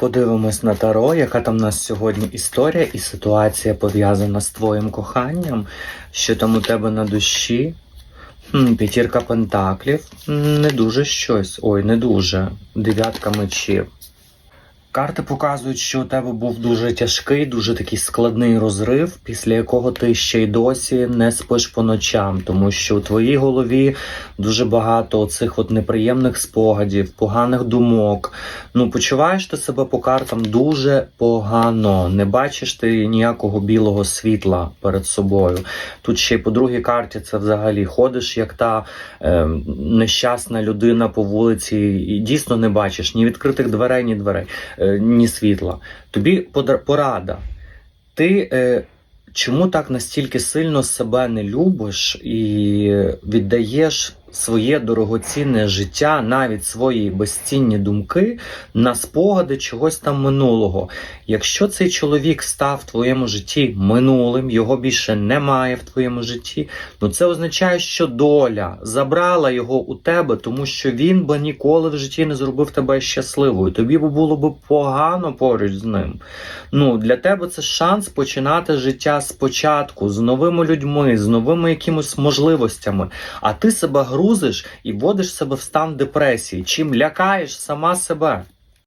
Подивимось на Таро, яка там у нас сьогодні історія і ситуація пов'язана з твоїм коханням, що там у тебе на душі. П'ятірка пентаклів. Не дуже щось. Ой, не дуже. Дев'ятка мечів. Карти показують, що у тебе був дуже тяжкий, дуже такий складний розрив, після якого ти ще й досі не спиш по ночам, тому що у твоїй голові дуже багато цих от неприємних спогадів, поганих думок. Ну, почуваєш ти себе по картам дуже погано. Не бачиш ти ніякого білого світла перед собою. Тут ще й по другій карті це взагалі ходиш, як та е, нещасна людина по вулиці, і дійсно не бачиш ні відкритих дверей, ні дверей, ні світла. Тобі порада. Ти е, чому так настільки сильно себе не любиш і віддаєш своє дорогоцінне життя, навіть свої безцінні думки на спогади чогось там минулого? Якщо цей чоловік став в твоєму житті минулим, його більше немає в твоєму житті, ну це означає, що доля забрала його у тебе, тому що він би ніколи в житті не зробив тебе щасливою. Тобі би було б погано поруч з ним. Ну для тебе це шанс починати життя спочатку з новими людьми, з новими якимось можливостями. А ти себе грузиш і вводиш себе в стан депресії, чим лякаєш сама себе.